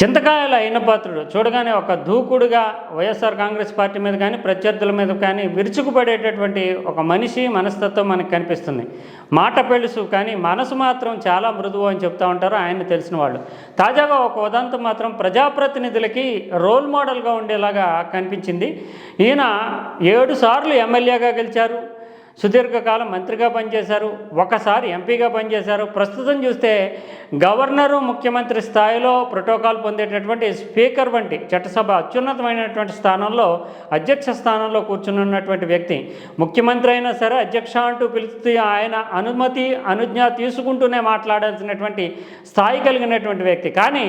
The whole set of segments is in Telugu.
చింతకాయల అయిన పాత్రుడు చూడగానే ఒక దూకుడుగా వైఎస్ఆర్ కాంగ్రెస్ పార్టీ మీద కానీ ప్రత్యర్థుల మీద కానీ విరుచుకుపడేటటువంటి ఒక మనిషి మనస్తత్వం మనకు కనిపిస్తుంది. మాట పెలుసు కానీ మనసు మాత్రం చాలా మృదువు అని చెప్తా ఉంటారు ఆయన తెలిసిన వాళ్ళు. తాజాగా ఒక ఉదంతం మాత్రం ప్రజాప్రతినిధులకి రోల్ మోడల్గా ఉండేలాగా కనిపించింది. ఈయన ఏడు సార్లు ఎమ్మెల్యేగా గెలిచారు. సుదీర్ఘకాలం మంత్రిగా పనిచేశారు ఒకసారి ఎంపీగా పనిచేశారు. ప్రస్తుతం చూస్తే గవర్నరు ముఖ్యమంత్రి స్థాయిలో ప్రోటోకాల్ పొందేటటువంటి స్పీకర్ వంటి చట్టసభ అత్యున్నతమైనటువంటి స్థానంలో అధ్యక్ష స్థానంలో కూర్చునున్నటువంటి వ్యక్తి. ముఖ్యమంత్రి అయినా సరే అధ్యక్ష అంటూ పిలుస్తూ ఆయన అనుమతి అనుజ్ఞ తీసుకుంటూనే మాట్లాడాల్సినటువంటి స్థాయి కలిగినటువంటి వ్యక్తి. కానీ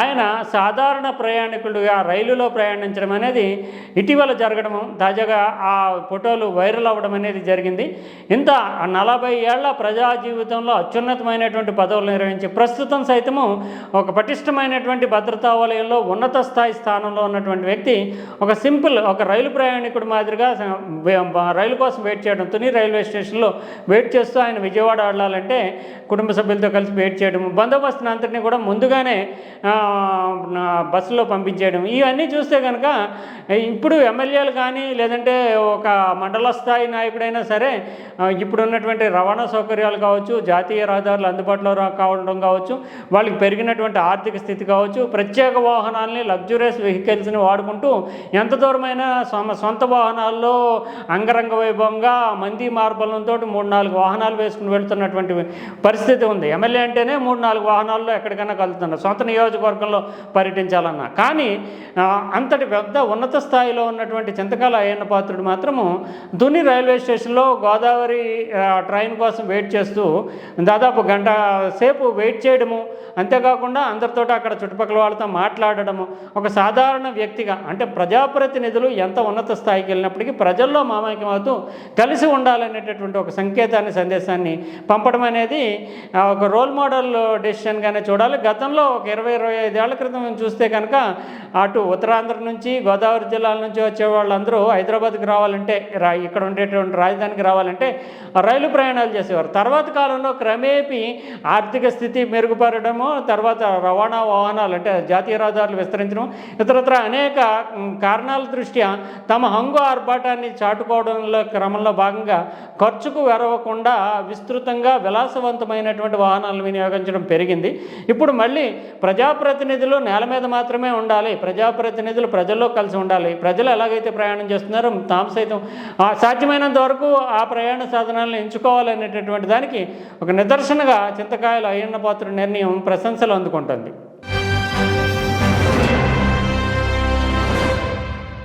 ఆయన సాధారణ ప్రయాణికుడుగా రైలులో ప్రయాణించడం అనేది ఇటీవల జరగడము తాజాగా ఆ ఫోటోలు వైరల్ అవ్వడం అనేది జరిగింది. ఇంత నలభై ఏళ్ళ ప్రజా జీవితంలో అత్యున్నతమైనటువంటి పదవులు నిర్వహించి ప్రస్తుతం సైతము ఒక పటిష్టమైనటువంటి భద్రతా వలయంలో ఉన్నత స్థాయి స్థానంలో ఉన్నటువంటి వ్యక్తి ఒక సింపుల్ ఒక రైలు ప్రయాణికుడు మాదిరిగా రైలు కోసం వెయిట్ చేయడం తుని రైల్వే స్టేషన్లో వెయిట్ చేస్తూ ఆయన విజయవాడ వెళ్ళాలంటే కుటుంబ సభ్యులతో కలిసి వెయిట్ చేయడం బందోబస్తుని అంతటిని కూడా ముందుగానే బస్సులో పంపించేయడం ఇవన్నీ చూస్తే కనుక ఇప్పుడు ఎమ్మెల్యేలు కానీ లేదంటే ఒక మండల స్థాయి నాయకుడైనా సరే ఇప్పుడు ఉన్నటువంటి రవాణా సౌకర్యాలు కావచ్చు జాతీయ రహదారులు అందుబాటులో కావడం కావచ్చు వాళ్ళకి పెరిగినటువంటి ఆర్థిక స్థితి కావచ్చు ప్రత్యేక వాహనాలని లగ్జూరియస్ వెహికల్స్ని వాడుకుంటూ ఎంత దూరమైన సొంత వాహనాల్లో అంగరంగ వైభవంగా మంది మార్బలంతో మూడు నాలుగు వాహనాలు వేసుకుని వెళ్తున్నటువంటి పరిస్థితి ఉంది. ఎమ్మెల్యే అంటేనే మూడు నాలుగు వాహనాల్లో ఎక్కడికైనా కలుతున్నారు సొంత నియోజకవర్గంలో పర్యటించాలన్నా. కానీ అంతటి పెద్ద ఉన్నత స్థాయిలో ఉన్నటువంటి చింతకాల అయ్యన్న పాత్రుడు మాత్రము దుని రైల్వే స్టేషన్ స్టేషన్లో గోదావరి ట్రైన్ కోసం వెయిట్ చేస్తూ దాదాపు గంట సేపు వెయిట్ చేయడము. అంతేకాకుండా అందరితో అక్కడ చుట్టుపక్కల వాళ్ళతో మాట్లాడడము. ఒక సాధారణ వ్యక్తిగా అంటే ప్రజాప్రతినిధులు ఎంత ఉన్నత స్థాయికి వెళ్ళినప్పటికీ ప్రజల్లో మామయ్యం అవుతూ కలిసి ఉండాలనేటటువంటి ఒక సంకేతాన్ని సందేశాన్ని పంపడం అనేది ఒక రోల్ మోడల్ డెసిషన్గానే చూడాలి. గతంలో ఒక ఇరవై ఇరవై ఐదేళ్ళ క్రితం చూస్తే కనుక అటు ఉత్తరాంధ్ర నుంచి గోదావరి జిల్లాల నుంచి వచ్చే వాళ్ళందరూ హైదరాబాద్కి రావాలంటే రా ఇక్కడ ఉండేటువంటి రాజధానికి రావాలంటే రైలు ప్రయాణాలు చేసేవారు. తర్వాత కాలంలో క్రమేపీ ఆర్థిక స్థితి మెరుగుపడము తర్వాత రవాణా వాహనాలు అంటే జాతీయ రహదారులు విస్తరించడం ఇతరత్ర అనేక కారణాల దృష్ట్యా తమ హంగు ఆర్భాటాన్ని చాటుకోవడంలో క్రమంలో భాగంగా ఖర్చుకు వెరవకుండా విస్తృతంగా విలాసవంతమైనటువంటి వాహనాలను వినియోగించడం పెరిగింది. ఇప్పుడు మళ్ళీ ప్రజాప్రతినిధులు నేల మీద మాత్రమే ఉండాలి. ప్రజాప్రతినిధులు ప్రజల్లో కలిసి ఉండాలి. ప్రజలు ఎలాగైతే ప్రయాణం చేస్తున్నారో తాము సైతం సాధ్యమైనంత వరకు ఆ ప్రయాణ సాధనాలను ఎంచుకోవాలనేటటువంటి దానికి ఒక నిదర్శనగా చింతకాయలు అయ్యన్న పాత్ర నిర్ణయం ప్రశంసలు అందుకుంటుంది.